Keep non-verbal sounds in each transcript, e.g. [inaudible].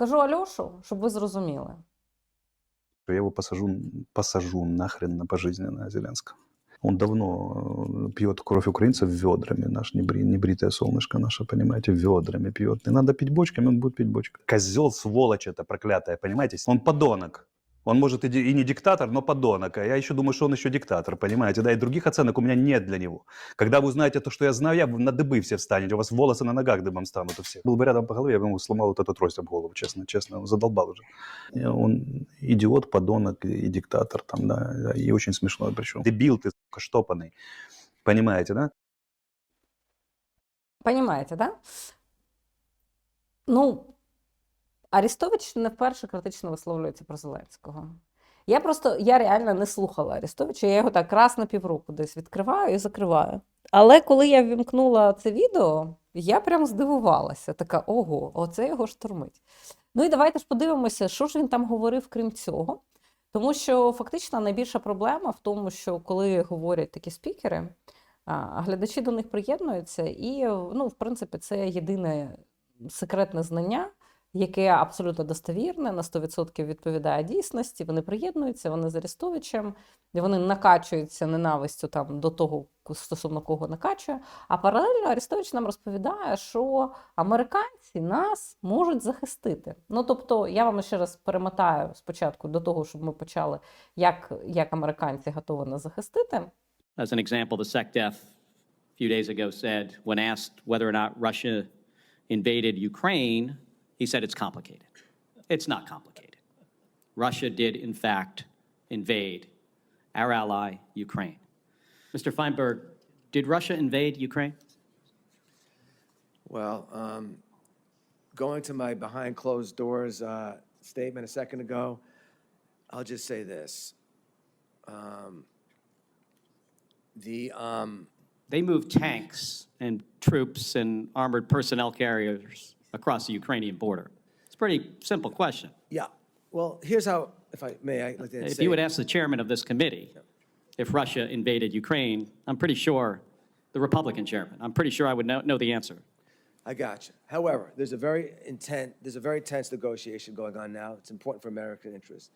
Покажу Альошу, щоб ви зрозуміли. Я его посажу, посажу нахрен на пожизненно Зеленского. Он давно э, пьет кровь украинцев ведрами, наш небри, небритое солнышко наше, понимаете, ведрами пьет. Не надо пить бочками, он будет пить бочками. Козел, сволочь это проклятая, понимаете? Он подонок. Он может и, не диктатор, но подонок. А я еще думаю, что он еще диктатор, понимаете? Да, и других оценок у меня нет для него. Когда вы узнаете то, что я знаю, я на дыбы все встанете, у вас волосы на ногах дыбом станут у всех. Был бы рядом по голове, я бы ему сломал вот эту трость об голову, честно, честно, задолбал уже. И Он идиот, подонок и диктатор там, да, и очень смешной причем. Дебил ты, штопанный. Понимаете, да? Понімаєте, да? Ну, Арістович не вперше критично висловлюється про Зеленського. Я просто я реально не слухала Арістовича, я його так раз на півроку десь відкриваю і закриваю. Але коли я ввімкнула це відео, я прям здивувалася. Така: ого, оце його штурмить. Ну і давайте ж подивимося, що ж він там говорив, крім цього. Тому що фактично найбільша проблема в тому, що коли говорять такі спікери, глядачі до них приєднуються, і ну, в принципі, це єдине секретне знання, яке абсолютно достовірне, на 100% відповідає дійсності. Вони приєднуються, вони з Арестовичем, і вони накачуються ненавистю там до того, стосовно кого накачує. А паралельно Арестович нам розповідає, що американці нас можуть захистити. Ну тобто, я вам ще раз перемотаю спочатку до того, щоб ми почали, як, як американці готові нас захистити. As an example, the SecDef a few days ago said, when asked whether or not Russia invaded Ukraine, he said it's complicated. It's not complicated. Russia did, in fact, invade our ally, Ukraine. Mr. Feinberg, did Russia invade Ukraine? Well, um, going to my behind closed doors uh, statement a second ago, I'll just say this. Um, The, um, They moved tanks and troops and armored personnel carriers across the Ukrainian border. It's a pretty simple question. yeah, well, here's how, if I may, I like to If say. you would ask the chairman of this committee if Russia invaded Ukraine, I'm pretty sure, the Republican chairman, I'm pretty sure I would know, know the answer. I got you. However, there's a very intent, there's a very tense negotiation going on now. It's important for American interests.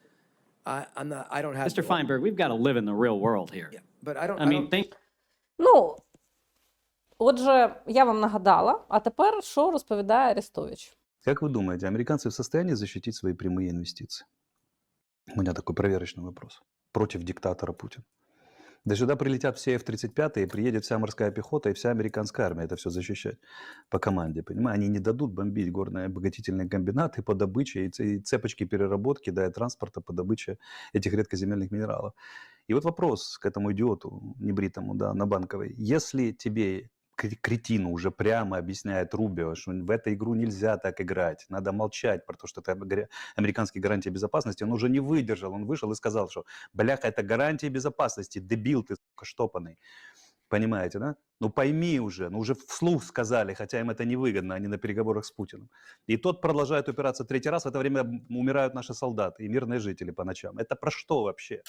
I, I'm not, I don't have. Mr. Feinberg, we've got to live in the real world here. Yeah, But I don't, I I mean, don't, think, Ну, отже, я вам нагадала, а тепер що розповідає Арестович? Как вы думаете, американцы в состоянии защитить свои прямые инвестиции? У меня такой проверочный вопрос. Против диктатора Путина. Да сюда прилетят все F-35 и приедет вся морская пехота и вся американская армия это все защищать по команде, понимаете? Они не дадут бомбить горные обогатительные комбинаты по добыче и цепочки переработки, да, и транспорта по добыче этих редкоземельных минералов. И вот вопрос к этому идиоту небритому, да, на банковой. Если тебе кретину уже прямо объясняет Рубио, что в эту игру нельзя так играть, надо молчать про то, что это американские гарантии безопасности, он уже не выдержал, он вышел и сказал, что бляха, это гарантии безопасности, дебил ты, сука, штопанный. Понимаете, да? Ну пойми уже, ну уже вслух сказали, хотя им это невыгодно, они на переговорах с Путиным. И тот продолжает упираться третий раз, в это время умирают наши солдаты и мирные жители по ночам. Это про что вообще?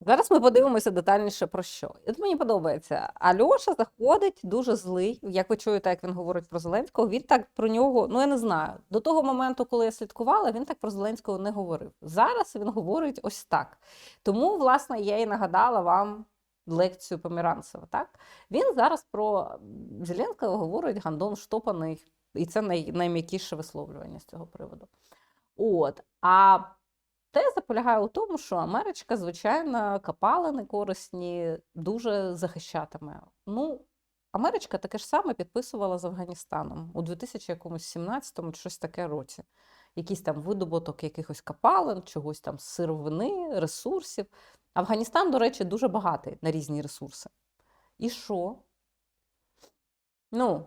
Зараз ми подивимося детальніше про що. І От мені подобається. Альоша заходить дуже злий. Як ви чуєте, як він говорить про Зеленського, він так про нього, ну я не знаю. До того моменту, коли я слідкувала, він так про Зеленського не говорив. Зараз він говорить ось так. Тому, власне, я і нагадала вам лекцію Поміранцева. Так він зараз про Зеленського говорить гандон штопаний, і це най, найм'якіше висловлювання з цього приводу. От. А Теза полягає у тому, що Америчка, звичайно, копалини корисні дуже захищатиме. Ну, Америчка таке ж саме підписувала з Афганістаном у 2017 чи щось таке році. Якийсь там видобуток якихось копалин, чогось там сировини, ресурсів. Афганістан, до речі, дуже багатий на різні ресурси. І що? Ну,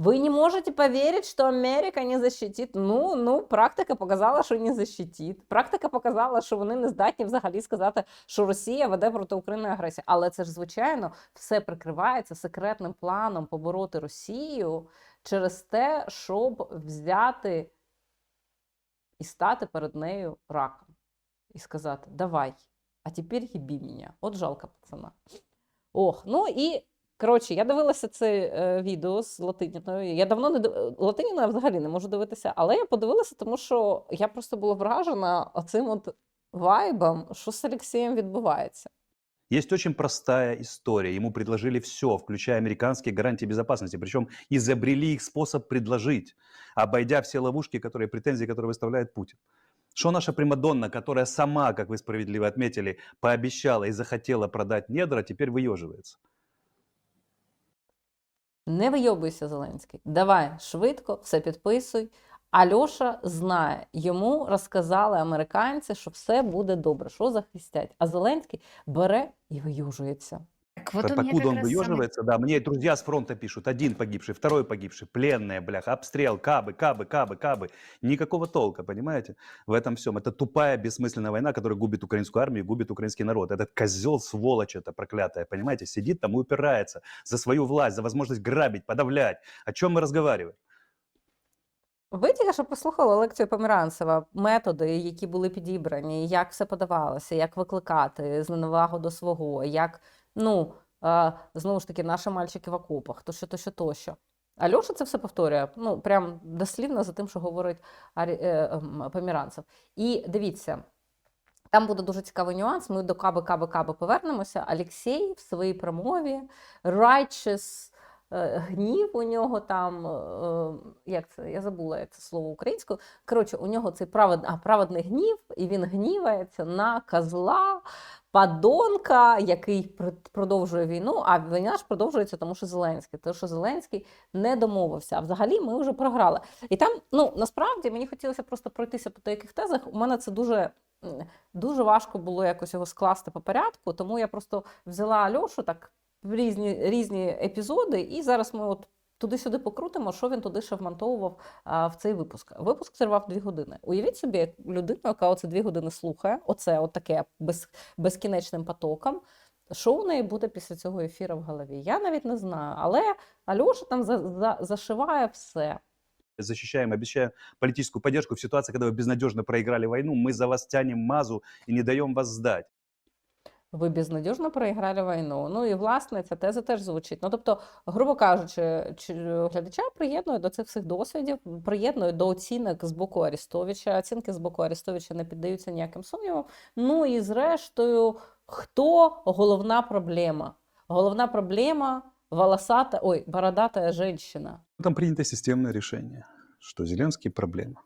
Вы не можете поверить, что Америка не защитит. Ну, ну, практика показала, що не защитить. Практика показала, що вони не здатні взагалі сказати, що Росія веде проти України агресію. Але це ж, звичайно, все прикривається секретним планом побороти Росію через те, щоб взяти і стати перед нею раком. І сказати: давай, а тепер їбі мене. От жалко пацана. Ох, ну і Коротше, я дивилася це е, відео з Латиніною. Я давно не див... Латиніну я взагалі не можу дивитися, але я подивилася, тому що я просто була вражена оцим от вайбом, що з Олексієм відбувається. Есть очень простая история. Ему предложили все, включая американские гарантии безопасности. Причем изобрели их способ предложить, обойдя все ловушки, которые, претензии, которые выставляет Путин. Что наша Примадонна, которая сама, как вы справедливо отметили, пообещала и захотела продать недра, теперь выеживается? Не вийобуйся, Зеленський. Давай швидко, все підписуй. Альоша знає, йому розказали американці, що все буде добре, що захистять. А Зеленський бере і виюжується. Так вот у меня Покуда как он раз самый выеживается, да, мне друзья с фронта пишут, один погибший, второй погибший, пленные, бляха, обстрел, кабы, кабы, кабы, кабы. Никакого толка, понимаете, в этом всем. Это тупая, бессмысленная война, которая губит украинскую армию, губит украинский народ. Этот козел, сволочь это проклятая, понимаете, сидит там и упирается за свою власть, за возможность грабить, подавлять. О чем мы разговариваем? Ви тільки що послухали лекцію Померанцева, методи, які були підібрані, як все подавалося, як викликати з ненавагу до свого, як, ну, знову ж таки, наші мальчики в окопах, то що, то що, то що. Альоша це все повторює, ну, прям дослівно за тим, що говорить е, Померанцев. І дивіться, там буде дуже цікавий нюанс. Ми до каби, каби, каби повернемося. Олексій в своїй промові righteous гнів у нього там, е, як це, я забула, як це слово українською. Коротше, у нього цей правед, а, праведний гнів, і він гнівається на козла, падонка, який продовжує війну. А війна ж продовжується, тому що Зеленський, тому що Зеленський не домовився. А взагалі ми вже програли. І там, ну насправді мені хотілося просто пройтися по деяких тезах. У мене це дуже. Дуже важко було якось його скласти по порядку, тому я просто взяла Альошу так різні, різні епізоди, і зараз ми от туди-сюди покрутимо, що він туди ще вмонтовував а, в цей випуск. Випуск тривав дві години. Уявіть собі, як людину, яка оце дві години слухає, оце от таке без, безкінечним потоком. Що у неї буде після цього ефіру в голові? Я навіть не знаю. Але Альоша там за, за, зашиває все. Защищаем, обещаем политическую поддержку в ситуации, когда вы безнадежно проиграли войну. Мы за вас тянем мазу и не даем вас сдать. Ви безнадіжно проіграли війну. Ну і власне ця теза теж звучить. Ну тобто, грубо кажучи, глядача приєднує до цих всіх досвідів, приєднує до оцінок з боку Арестовича. Оцінки з боку Арестовича не піддаються ніяким сумнівам. Ну і зрештою, хто головна проблема? Головна проблема волосата, ой, бородатая женщина. Там принято системное решение, что Зеленский проблема.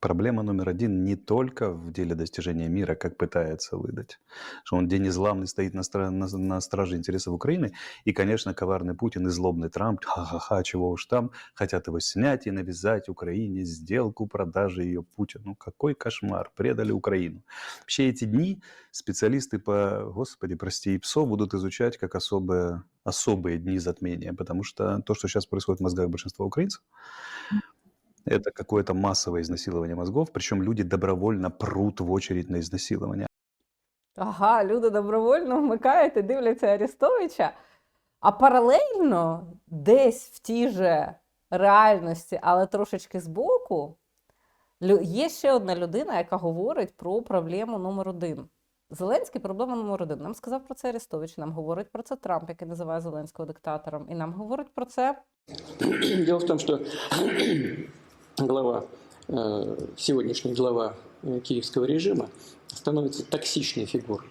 Проблема номер один не только в деле достижения мира, как пытается выдать, что он день изламный стоит на, стра- на, на страже интересов Украины, и, конечно, коварный Путин и злобный Трамп, ха-ха-ха, чего уж там, хотят его снять и навязать Украине сделку продажи ее Путину. Какой кошмар, предали Украину. Все эти дни специалисты по, господи, прости, ИПСО будут изучать как особые, особые дни затмения, потому что то, что сейчас происходит в мозгах большинства украинцев, это какое-то массовое изнасилование мозгов, причем люди добровольно прут в очередь на изнасилование. Ага, люди добровольно вмикають і дивляться Арестовича. А паралельно, десь в тій же реальності, але трошечки збоку, є ще одна людина, яка говорить про проблему номер один. Зеленський проблема номер один. Нам сказав про це Арестович, нам говорить про це Трамп, який називає Зеленського диктатором, і нам говорить про це Дело в том, что глава, э, сегодняшний глава э, киевского режима становится токсичной фигурой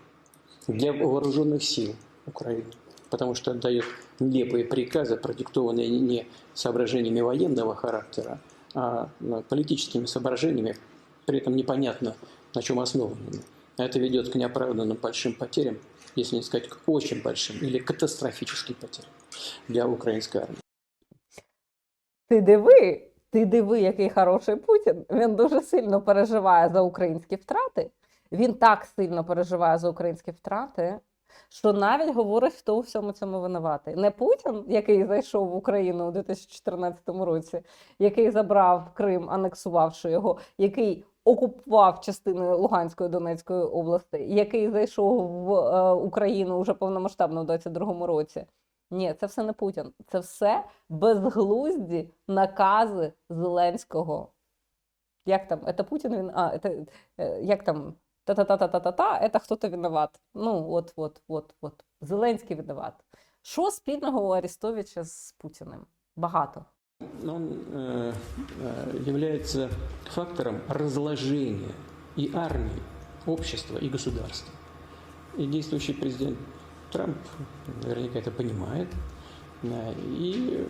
для вооруженных сил Украины, потому что отдает нелепые приказы, продиктованные не соображениями военного характера, а э, политическими соображениями, при этом непонятно на чем основанными. А Это ведет к неоправданным большим потерям, если не сказать к очень большим или катастрофическим потерям для украинской армии. Ти диви, ти диви, який хороший Путін. Він дуже сильно переживає за українські втрати. Він так сильно переживає за українські втрати, що навіть говорить, хто у всьому цьому винуватий. Не Путін, який зайшов в Україну у 2014 році, який забрав Крим, анексувавши його, який окупував частини Луганської Донецької області, який зайшов в е, Україну вже повномасштабно в 22-му році. Ні, це все не Путін. Це все безглузді накази Зеленського. Як там? Це Путін він. А, це, е, як там? та-та-та-та-та-та-та, це хто-то виноват. Ну, от, от, от, от. Зеленський виноват. Що спільного у Арестовича з Путіним? Багато. Он э, фактором разложения и армии, общества, и государства. И действующий президент Трамп наверняка это понимает и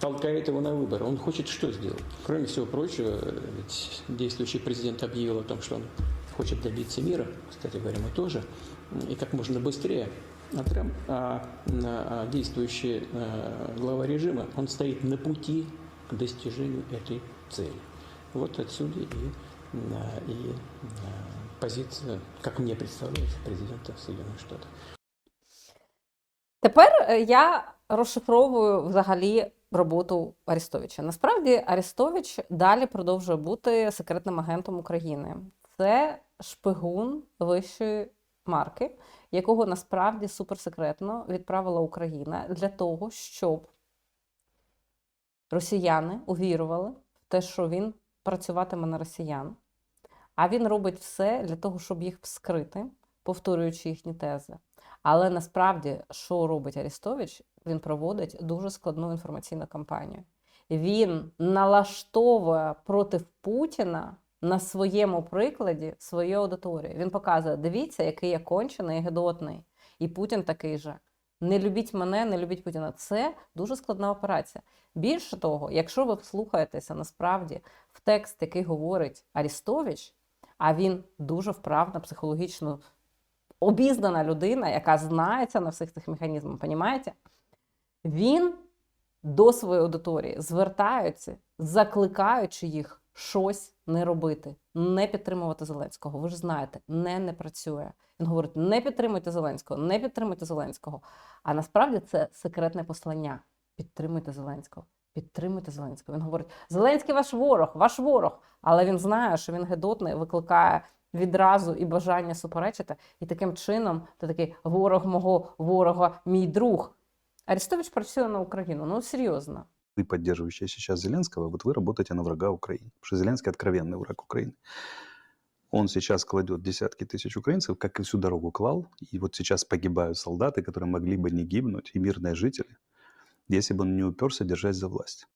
толкает его на выборы. Он хочет что сделать? Кроме всего прочего, ведь действующий президент объявил о том, что он хочет добиться мира, кстати говоря, мы тоже, и как можно быстрее. А Трамп, а, а действующий э, глава режима, он стоит на пути к достижению этой цели. Вот отсюда и, э, и э, позиция, как мне представляется, президента Соединенных Штатов. Тепер е, я розшифровую взагалі роботу Арестовича. Насправді Арестович далі продовжує бути секретним агентом України. Це шпигун вищої марки, якого насправді суперсекретно відправила Україна для того, щоб росіяни увірували в те, що він працюватиме на росіян. А він робить все для того, щоб їх вскрити, повторюючи їхні тези. Але насправді, що робить Арістович, він проводить дуже складну інформаційну кампанію. Він налаштовує проти Путіна на своєму прикладі свою аудиторію. Він показує: дивіться, який я кончений і гидотний. І Путін такий же. Не любіть мене, не любіть Путіна. Це дуже складна операція. Більше того, якщо ви вслухаєтеся насправді в текст, який говорить Арістович, а він дуже вправна психологічно обізнана людина, яка знається на всіх цих механізмах, понімаєте? Він до своєї аудиторії звертається, закликаючи їх щось не робити, не підтримувати Зеленського. Ви ж знаєте, не не працює. Він говорить: не підтримуйте Зеленського, не підтримуйте Зеленського. А насправді це секретне послання. Підтримуйте Зеленського. Підтримуйте Зеленського. Він говорить: Зеленський ваш ворог, ваш ворог. Але він знає, що він гидотний, викликає відразу і бажання суперечити. І таким чином ти такий ворог мого ворога, мій друг. Арестович працює на Україну. Ну серйозно. Вы, поддерживающие сейчас Зеленского, вот вы работаете на врага Украины. Потому что Зеленский откровенный враг Украины. Он сейчас кладет десятки тысяч украинцев, как и всю дорогу клал. И вот сейчас погибают солдаты, которые могли бы не гибнуть, и мирные жители, если бы он не уперся держать за власть.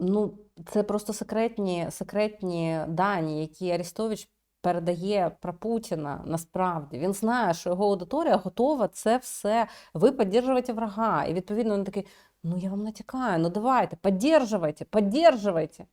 Ну, це просто секретні, секретні дані, які Арістович передає про Путіна насправді. Він знає, що його аудиторія готова це все. Ви підтримуєте врага. І відповідно він такий: ну я вам натякаю, ну давайте, підтримуйте, підтримуйте.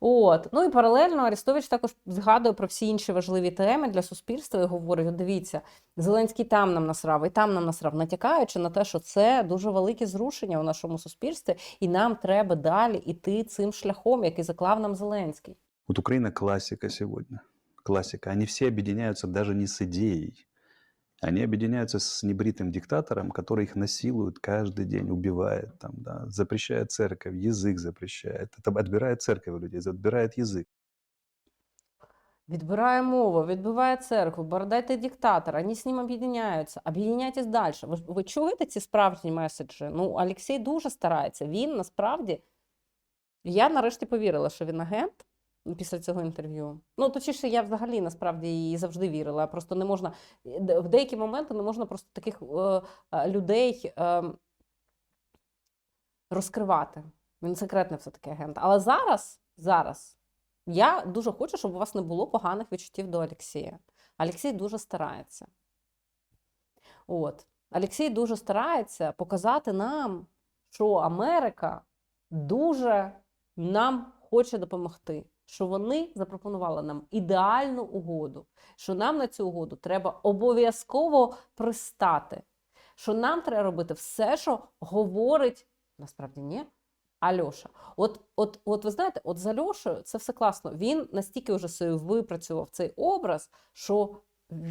От. Ну і паралельно Арестович також згадує про всі інші важливі теми для суспільства і говорить: дивіться, Зеленський там нам насрав, і там нам насрав, натякаючи на те, що це дуже велике зрушення у нашому суспільстві, і нам треба далі іти цим шляхом, який заклав нам Зеленський. Вот Украина классика сегодня. Классика. Они все объединяются даже не с идеей. Они объединяются с небритым диктатором, который их насилует каждый день, убивает, там, да, запрещает церковь, язык запрещает, это отбирает церковь у людей, отбирает язык. Відбирає мову, відбиває церкву, бородайте диктатора, вони з ним об'єднаються. Об'єдняйтесь далі. Ви, ж- ви чуєте ці справжні меседжі? Ну, Олексій дуже старається. Він насправді. Я нарешті повірила, що він агент після цього інтерв'ю. Ну, точніше, я взагалі насправді і завжди вірила. Просто не можна в деякі моменти не можна просто таких е, е, людей е, розкривати. Він секретний все-таки агент. Але зараз, зараз я дуже хочу, щоб у вас не було поганих відчуттів до Олексія. Олексій дуже старається. От. Олексій дуже старається показати нам, що Америка дуже нам хоче допомогти. Що вони запропонували нам ідеальну угоду, що нам на цю угоду треба обов'язково пристати, що нам треба робити все, що говорить, насправді ні, Альоша. От, от, от ви знаєте, от з Альошею це все класно. Він настільки вже собі випрацював цей образ, що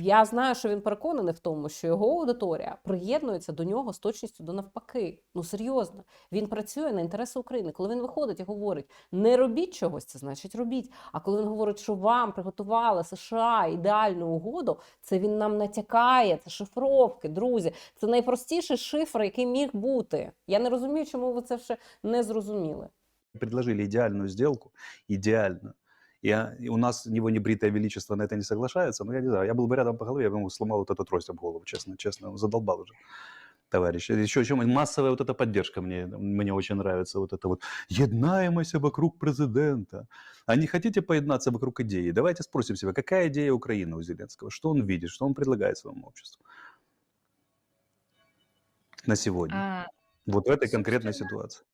я знаю, що він переконаний в тому, що його аудиторія приєднується до нього з точністю до навпаки. Ну серйозно, він працює на інтереси України. Коли він виходить і говорить, не робіть чогось, це значить робіть. А коли він говорить, що вам приготували США ідеальну угоду, це він нам натякає, це шифровки, друзі. Це найпростіший шифр, який міг бути. Я не розумію, чому ви це ще не зрозуміли. Предложили идеальную сделку, идеальную. Я, и у нас него небритое величество на это не соглашается, но я не знаю, я был бы рядом по голове, я бы ему сломал вот эту трость об голову, честно, честно, задолбал уже товарищ. Еще чем массовая вот эта поддержка мне, мне очень нравится, вот это вот «Еднаемость вокруг президента». А не хотите поеднаться вокруг идеи? Давайте спросим себя, какая идея Украины у Зеленского? Что он видит, что он предлагает своему обществу на сегодня? А, вот в этой конкретной ситуации.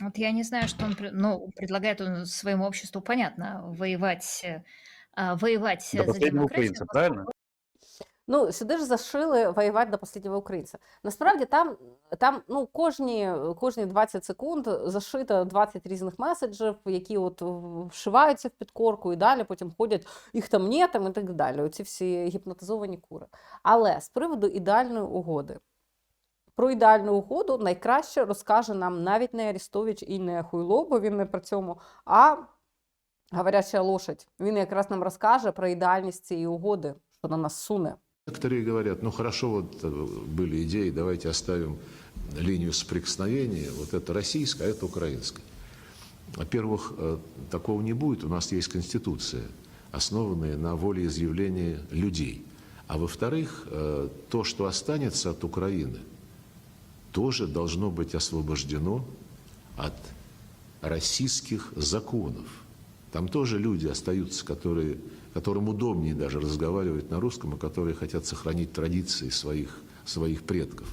Вот я не знаю, что он, ну, предлагает он своему обществу, понятно, воевать, э, воевать До за последнего демократию, украинца, поскольку правильно? Ну, сюди ж зашили воювати до останнього українця. Насправді там, там ну, кожні, кожні 20 секунд зашито 20 різних меседжів, які от вшиваються в підкорку і далі потім ходять, їх там ні, там і так далі. Оці всі гіпнотизовані кури. Але з приводу ідеальної угоди. Про ідеальну угоду найкраще розкаже нам навіть не Арістович і не Хуйло, бо він не при цьому, а говоряча лошадь. Він якраз нам розкаже про ідеальність цієї угоди, що на нас суне. Некоторые говорят, ну хорошо, вот э, были идеи, давайте оставим линию соприкосновения, вот это российская, а это украинская. Во-первых, э, такого не будет, у нас есть Конституция, основанная на волеизъявлении людей. А во-вторых, э, то, что останется от Украины, тоже должно быть освобождено от российских законов. Там тоже люди остаются, которые, которым удобнее даже разговаривать на русском, и которые хотят сохранить традиции своих, своих предков.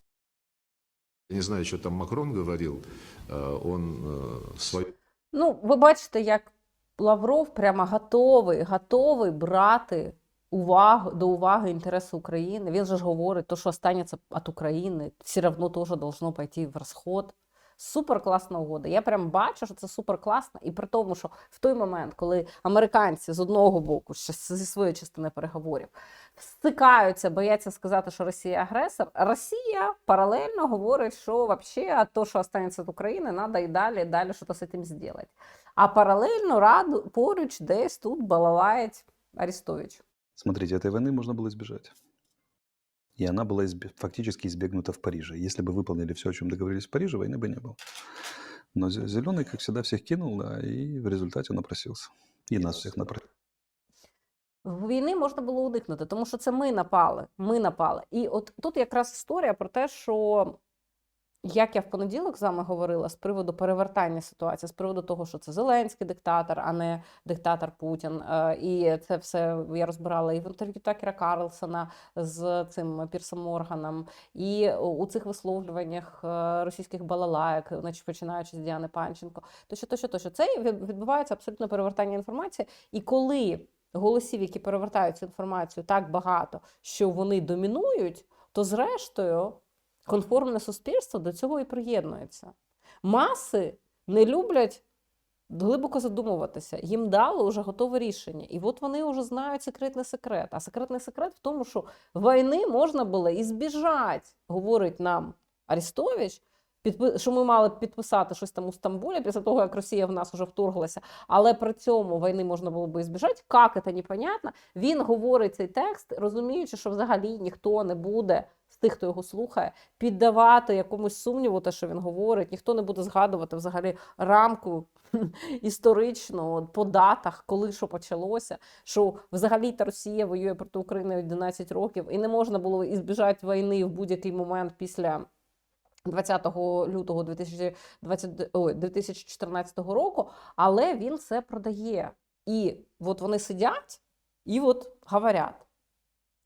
Я не знаю, что там Макрон говорил, э, он э, свою Ну, ви бачите, як Лавров прямо готовий, готовий брати увагу до уваги інтереси України. Він же ж говорить, то, що останеться від України, все одно теж должно пойти в розход. Супер класна угода. Я прям бачу, що це супер класно, і при тому, що в той момент, коли американці з одного боку, ще зі своєї частини переговорів, стикаються, бояться сказати, що Росія агресор. Росія паралельно говорить, що вообще то, що останеться від України, треба і далі, і далі щось з цим зробити. А паралельно раду поруч десь тут балалає Арестович. Смотрите, этой войны можно было избежать. И она была избе- фактически избегнута в Париже. Если бы выполнили все, о чем договорились в Париже, войны бы не было. Но Зеленый, как всегда, всех кинул, да, и в результате он напросился. И нас всех напросил. Війни можна було уникнути, тому що це ми напали. Ми напали. І от тут якраз історія про те, що як я в понеділок з вами говорила з приводу перевертання ситуації, з приводу того, що це Зеленський диктатор, а не диктатор Путін. Е, І це все я розбирала і в інтерв'ю Такера Карлсона з цим Пірсом Морганом, і у цих висловлюваннях е, російських балалайок, значить починаючи з Діани Панченко. Тощо, тощо, тощо. Це відбувається абсолютно перевертання інформації. І коли голосів, які перевертають цю інформацію, так багато, що вони домінують, то зрештою конформне суспільство до цього і приєднується. Маси не люблять глибоко задумуватися. Їм дали вже готове рішення. І от вони вже знають секретний секрет. А секретний секрет в тому, що війни можна було і збіжати, говорить нам Арестович, підпи- що ми мали підписати щось там у Стамбулі після того, як Росія в нас вже вторглася, але при цьому війни можна було би збіжати. Як це непонятно. Він говорить цей текст, розуміючи, що взагалі ніхто не буде тих, хто його слухає, піддавати якомусь сумніву, те, що він говорить. Ніхто не буде згадувати взагалі рамку [laughs] історичну по датах, коли що почалося. Що взагалі та Росія воює проти України 11 років, і не можна було ізбіжати війни в будь-який момент після. 20 лютого 2020, ой, 2014 року, але він це продає. І от вони сидять і от говорять.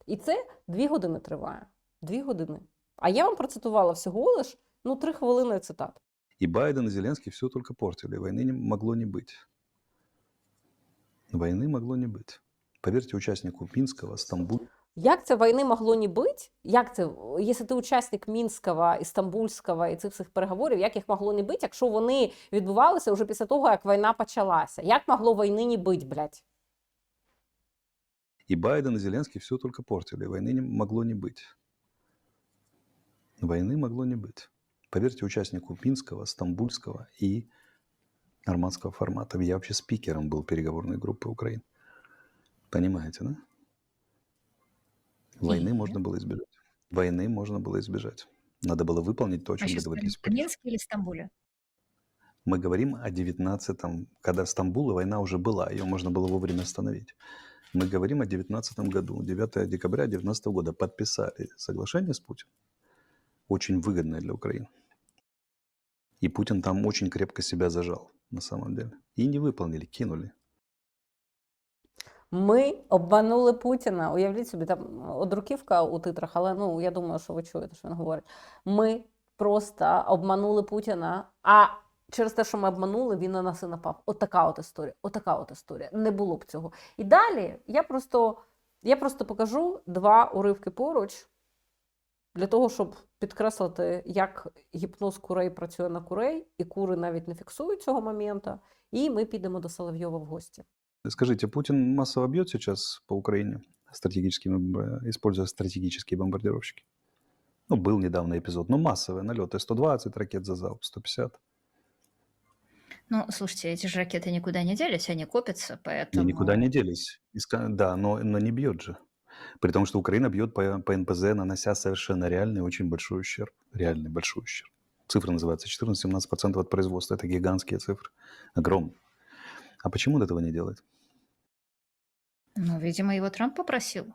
І це дві години триває. Дві години. А я вам процитувала всього лиш ну, три хвилини цитат. И Байден, и Зеленский все только портили. Войны не могло не быть. Войны могло не быть. Поверьте участнику Минского, Стамбул, Як це війни могло не бути? Як це, якщо ти учасник Мінського, Істамбульського і цих всіх переговорів, як їх могло не бути, якщо вони відбувалися вже після того, як війна почалася? Як могло війни не бути, блядь? И Байден, и Зеленский все только портили. Войны не могло не быть. Войны могло не быть. Поверьте участнику Минского, Стамбульского и нормандского формата. Я вообще спикером был переговорной группы Украины. Понимаете, да? Войны И? можно было избежать. Войны можно было избежать. Надо было выполнить то, о А чем сейчас договорились Париже. Минске или Стамбуле? Мы говорим о 19-м, когда в Стамбуле война уже была, ее можно было вовремя остановить. Мы говорим о 19 году, 9 декабря 19 года подписали соглашение с Путиным, очень выгодное для Украины. И Путин там очень крепко себя зажал, на самом деле. И не выполнили, кинули. Ми обманули Путіна. Уявіть собі, там одруківка у титрах, але ну я думаю, що ви чуєте, що він говорить. Ми просто обманули Путіна. А через те, що ми обманули, він на нас і напав. Отака от історія. Отака от історія. Не було б цього. І далі я просто, я просто покажу два уривки поруч для того, щоб підкреслити, як гіпноз курей працює на курей, і кури навіть не фіксують цього моменту. І ми підемо до Соловйова в гості. Скажите, Путин массово бьет сейчас по Украине, стратегическими, б- используя стратегические бомбардировщики? Ну, был недавно эпизод, но массовые налеты. 120 ракет за залп, 150. Ну, слушайте, эти же ракеты никуда не делись, они копятся, И поэтому... никуда не делись. Иска- Да, но, но не бьет же. При том, что Украина бьет по, по НПЗ, нанося совершенно реальный очень большой ущерб. Реальный большой ущерб. Цифра называется 14-17% от производства. Это гигантские цифры. Огромные. А почему он этого не делает? Ну, видимо, его Трамп попросил.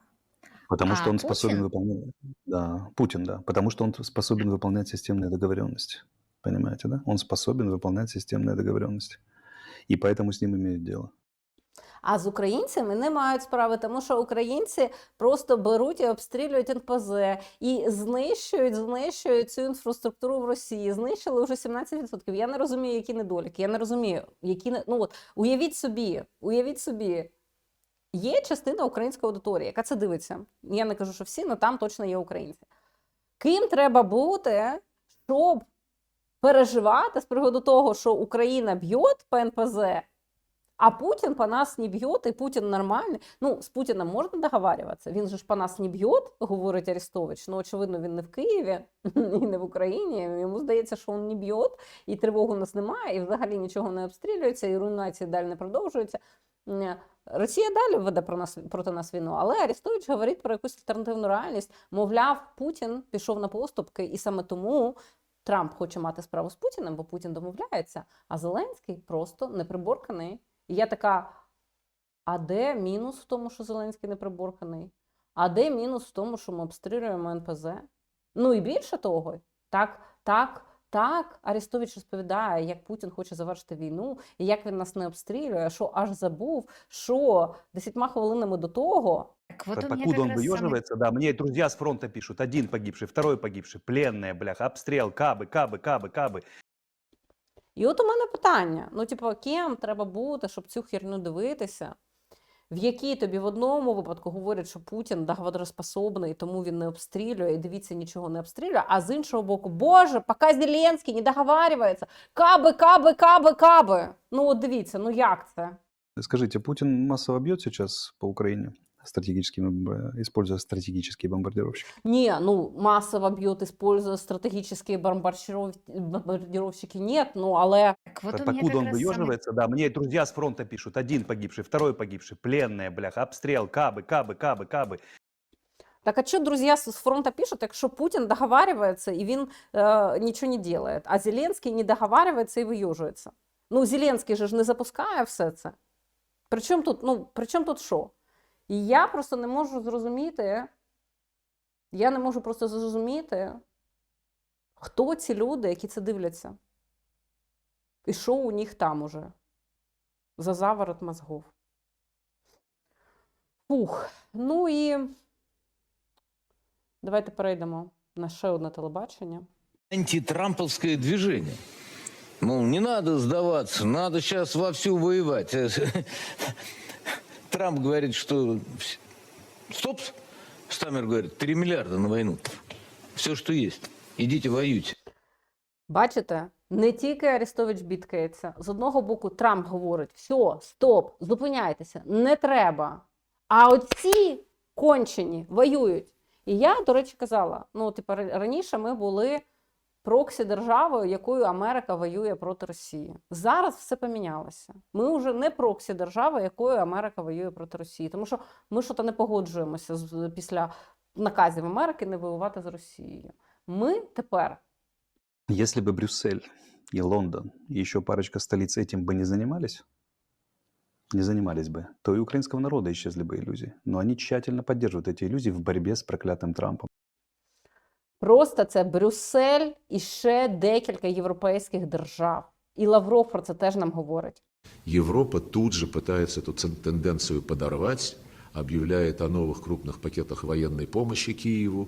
Потому А что он способен Путин? выполнять... Да, Путин, да. Потому что он способен выполнять системные договоренности. Понимаете, да? Он способен выполнять системные договоренности. И поэтому с ним имеют дело. А з українцями не мають справи, тому що українці просто беруть і обстрілюють НПЗ і знищують, знищують цю інфраструктуру в Росії. Знищили вже 17%. Я не розумію, які недоліки. Я не розумію, які не ну от уявіть собі, уявіть собі. Є частина української аудиторії, яка це дивиться. Я не кажу, що всі, але там точно є українці. Ким треба бути, щоб переживати з приводу того, що Україна б'є по НПЗ, а Путин по нас не бьет, и Путин нормальный. Ну, с Путиным можно договариваться. Він же ж по нас не б'є, говорить Арестович. Ну, очевидно, він не в Києві [laughs] і не в Україні. Йому здається, що він не б'є, і тривоги у нас немає, і взагалі нічого не обстрілюється, і руйнації далі не продовжуються. Росія далі веде про нас проти нас війну, але Арестович говорить про якусь альтернативну реальність. Мовляв, Путін пішов на поступки, і саме тому Трамп хоче мати справу з Путіним, бо Путін домовляється, а Зеленський просто неприборканий. І я така: а де мінус в тому, що Зеленський не приборканий? А де мінус в тому, що ми обстрілюємо НПЗ? Ну і більше того, так, так, так, Арестович розповідає, як Путін хоче завершити війну, і як він нас не обстрілює, що аж забув, що десятьма хвилинами до того Так вот Так у меня покуда как он раз самый выеживается, да, мне друзья с фронта пишут, один погибший, второй погибший, пленные, бляха, обстрел, кабы, кабы, кабы, кабы. І от у мене питання: ну, типу, ким треба бути, щоб цю херню дивитися, в якій тобі в одному випадку говорять, що Путін договороспособний, тому він не обстрілює, і дивіться, нічого не обстрілює. А з іншого боку, Боже, поки Зеленський не договарюється, каби, каби, каби, каби. Ну, от дивіться, ну як це? Скажите, Путин массово бьет сейчас по Украине, стратегическими, б- используя стратегические бомбардировщики? Не, ну массово бьет, используя стратегические бомбардиров... бомбардировщики, нет, ну але Так вот Так у меня покуда как он раз самый выеживается, да, мне друзья с фронта пишут, один погибший, второй погибший, пленные, бляха, обстрел, кабы, кабы, кабы, кабы. Так а что друзья с с фронта пишут, якщо Путин договаривается, и він э, ничего не делает, а Зеленський не договаривается і виюжується. Ну, Зеленський же ж не запускає все це. Причому тут, ну, причому тут що? І я просто не можу зрозуміти, я не можу просто зрозуміти, хто ці люди, які це дивляться. І що у них там уже за заворот мозгов. Фух. Ну і давайте перейдемо на ще одне телебачення. антитрамповское движение. Мол, не надо сдаваться, надо сейчас вовсю воевать. Трамп говорит, что стоп, Стамер говорит, 3 миллиарда на войну. Все, что есть. Идите воюйте. Бачите, не тільки Арестович бідкається. З одного боку, Трамп говорить: все, стоп, зупиняйтеся, не треба. А оці кончені воюють. І я, до речі, казала: ну, типу, раніше ми були проксі державою, якою Америка воює проти Росії. Зараз все помінялося. Ми вже не проксі держава, якою Америка воює проти Росії. Тому що ми що-то не погоджуємося з, після наказів Америки не воювати з Росією. Ми тепер Если бы Брюссель и Лондон, и еще парочка столиц этим бы не занимались, не занимались бы, то и у украинского народа исчезли бы иллюзии. Но они тщательно поддерживают эти иллюзии в борьбе с проклятым Трампом. Просто це Брюссель і ще декілька європейських держав. І Лавров про це теж нам говорить. Европа тут же пытается эту цен- тенденцию подорвать, объявляет о новых крупных пакетах военной помощи Киеву,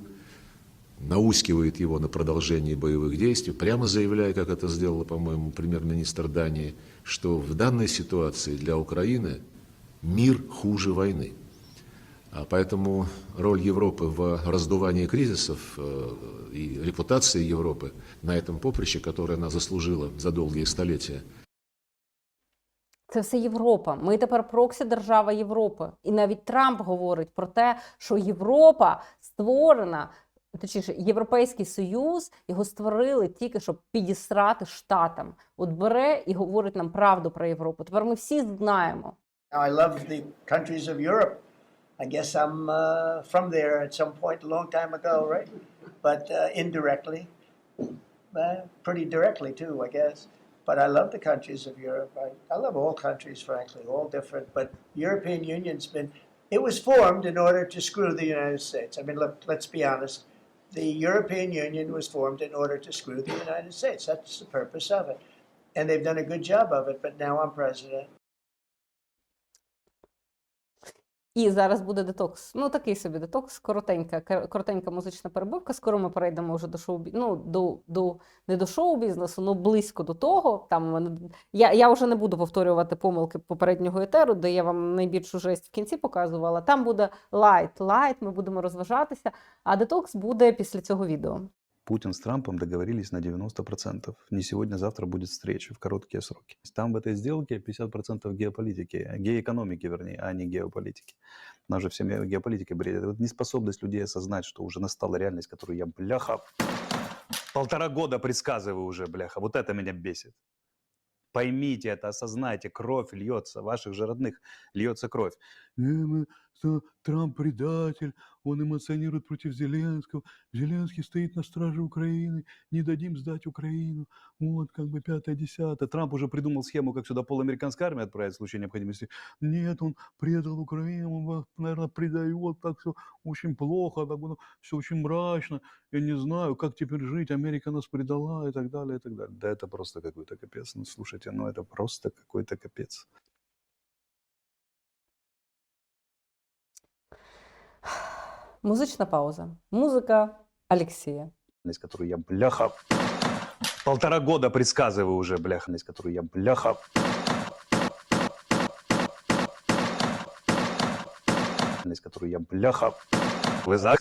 наускивает его на продолжение боевых действий, прямо заявляя, как это сделала, по-моему, премьер-министр Дании, что в данной ситуации для Украины мир хуже войны. А поэтому роль Европы в раздувании кризисов э, и репутации Европы на этом поприще, которое она заслужила за долгие столетия, Це все Європа. Ми тепер проксі держава Європи. І навіть Трамп говорить про те, що Європа створена, точніше, Європейський Союз його створили тільки щоб підісрати штатам. От бере і говорить нам правду про Європу. Тепер ми всі знаємо. Now, I love the countries of Europe. I guess I'm uh, from there at some point a long time ago, right? But uh, indirectly, uh, pretty directly too, I guess. But I love the countries of Europe. I, I love all countries, frankly, all different. But European Union's been, it was formed in order to screw the United States. I mean, look, let's be honest. The European Union was formed in order to screw the United States. That's the purpose of it. And they've done a good job of it, but now I'm president. І зараз буде детокс. Ну, такий собі детокс, коротенька, кор- коротенька музична перебивка. Скоро ми перейдемо вже до шоу ну, до, до, не до шоу-бізнесу, ну близько до того. Там, мене- я, я вже не буду повторювати помилки попереднього етеру, де я вам найбільшу жесть в кінці показувала. Там буде лайт, лайт, ми будемо розважатися, а детокс буде після цього відео. Путин с Трампом договорились на 90%. Не сегодня-завтра будет встреча в короткие сроки. Там в этой сделке 50% геополитики, геоэкономики, вернее, а не геополитики. Нас же всеми геополитикой бредят. Вот неспособность людей осознать, что уже настала реальность, которую я, бляха, полтора года предсказываю уже, бляха. Вот это меня бесит. Поймите это, осознайте, кровь льется, ваших же родных льется кровь. «Э, мы- что Трамп предатель, он эмоционирует против Зеленского, Зеленский стоит на страже Украины, не дадим сдать Украину, вот как бы пятое, десятое. Трамп уже придумал схему, как сюда полуамериканская армия отправить в случае необходимости. Нет, он предал Украину, он вас, наверное, предает, так все очень плохо, так все очень мрачно, я не знаю, как теперь жить, Америка нас предала и так далее, и так далее. Да это просто какой-то капец, ну слушайте, ну это просто какой-то капец. Музична пауза. Музика Алексія. реальность, которую я, бляха, полтора года предсказываю уже, бляха, реальность, которую я, бляха, реальность, которую я, бляха, вы за